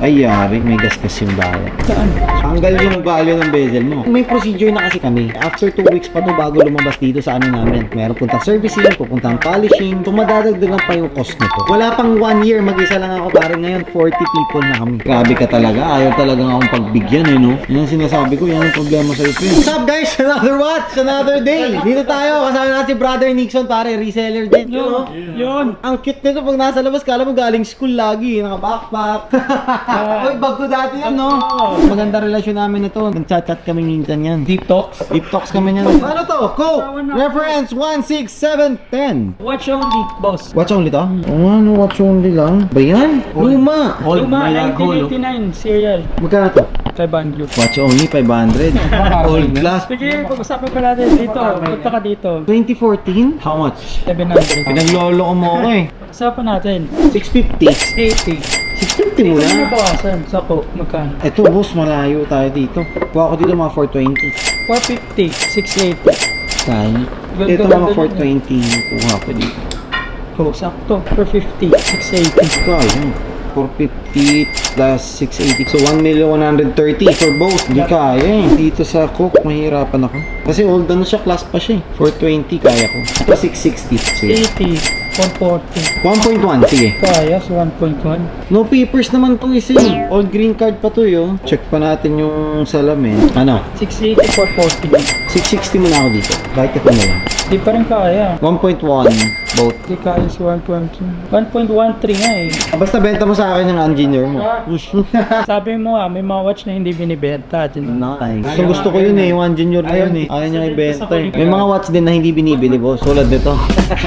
Ay, yari, may gasgas yung bayan. Saan? Tanggal yung value ng bezel mo. May procedure na kasi kami. After 2 weeks pa to bago lumabas dito sa ano namin. Meron puntang servicing, pupuntang polishing. So madadagdagan pa yung cost nito. Wala pang 1 year, mag-isa lang ako. Parang ngayon, 40 people na kami. Grabe ka talaga. Ayaw talaga akong pagbigyan eh, no? Yan ang sinasabi ko. Yan ang problema sa'yo, Prince. What's up, guys? Another watch, another day. Dito tayo. Kasama natin si Brother Nixon, pare. Reseller din. Know? Yun. Ang cute nito pag nasa labas, kala mo galing school lagi, naka-backpack. Uy, bag ko dati yan, no? Maganda relasyon namin ito. Nag-chat-chat kami minsan yan. Deep talks. Deep talks kami niyan. Ano to? Coke! Reference 16710. Watch only, boss. Watch only to? Oo nga, no, watch only lang. Ba yan? Luma! Luma, 1989, serial. Magkano to? 500. Watch only, 500. Old class. Sige, pag-usapan pa natin dito. Punta ka dito. 2014? How much? 700. Pinaglolo ko mo ako eh. Usapan natin. 650. 80. 650 mo na. bawasan? Sako, magkano? Ito boss, malayo tayo dito. Kuha ko dito mga 420. 450, 680. Kaya. Ganda, Ito mga din 420 kuha ko dito. Oh, sakto. 450, 680. Kaya. 450 plus 680. So 1,130 for both. Hindi kaya eh. Dito sa Coke, mahirapan ako. Kasi old ano siya, class pa siya eh. 420 kaya ko. Ito 660. Sige. 80, 440. 1.1, sige. Kaya sa 1.1. No papers naman to isa eh. Old green card pa to yo. Check pa natin yung salamin. Ano? 680, 440. 660 muna ako dito. Kahit ito na lang. Di pa rin kaya. 1.1 both. Di kaya sa 1.2. 1.13 nga eh. Basta benta mo sa akin yung engineer mo. Sabi mo nga, may mga watch na hindi binibenta. Nice. Gusto, gusto ko yun eh, yung engineer na yun eh. Ayaw niya ibenta eh. May mga watch din na hindi binibili boss, tulad nito.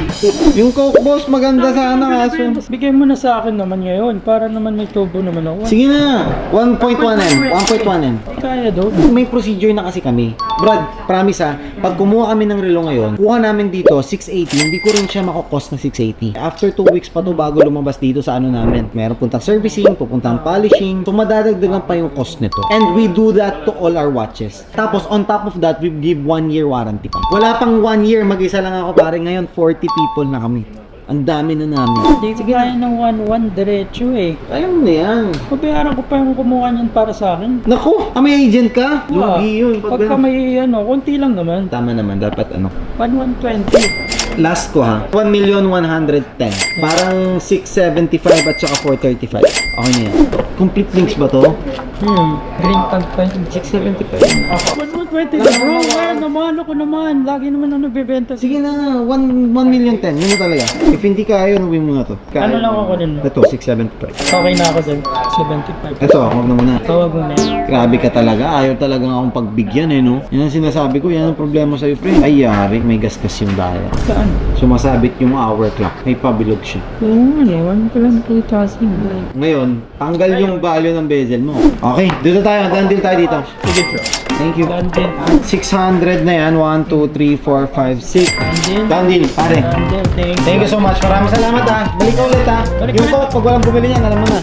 yung Coke boss, maganda sana kaso. Bigay mo na sa akin naman ngayon para naman may tubo naman ako. Sige na, 1.1M, 1.1M. Di kaya daw. May procedure na kasi kami. Brad, promise ha, pag kumuha kami ng relo ngayon, kuha namin dito 680, hindi ko rin siya makokost na 680. After 2 weeks pa to bago lumabas dito sa ano namin. Meron puntang servicing, pupuntang polishing, so madadagdagan pa yung cost nito. And we do that to all our watches. Tapos on top of that, we give 1 year warranty pa. Wala pang 1 year, mag-isa lang ako pare ngayon, 40 people na kami. Ang dami na namin. Hindi ko kaya ng 1-1 diretso eh. Mo na yan. Pabayaran ko pa yung kumuha niyan para sa akin. Naku, ah, may agent ka? Lugi yun. Pag Pagka may ano, konti lang naman. Tama naman, dapat ano. 1-120. Last ko ha, 1,110,000. Parang 675 at saka 435. Okay na yan. Complete links ba to? Hmm. Green tag pa yun. 675. 1-120 na bro. Kaya naman ako naman. Lagi naman ako nagbibenta. Sige na, 1, 1 million 10. Yun na talaga. If hindi kaya, yun, uwi mo na to. Kaya. Ano lang ako din? Ito, 675. Okay na ako sa 75. Ito, huwag na muna. Tawag mo na. Grabe ka talaga. Ayaw talaga akong pagbigyan eh, no? Yan ang sinasabi ko. Yan ang problema sa'yo, pre. Ay, yari. May gasgas yung bayan. Saan? Sumasabit yung hour clock. May pabilog siya. Oo, ano. One ko lang 2,000. Ngayon, tanggal yung value ng bezel mo. Okay, dito tayo. Dandil tayo dito. Sige bro. Thank you. Dandin. 600 na yan. 1, 2, 3, 4, 5, 6. Dandin. Dandil, pare. Dandin. Thank Thank you so much. Maraming salamat ha. Balik ka ulit ha. Balik Yung coke, pag walang bumili niyan, alam mo na.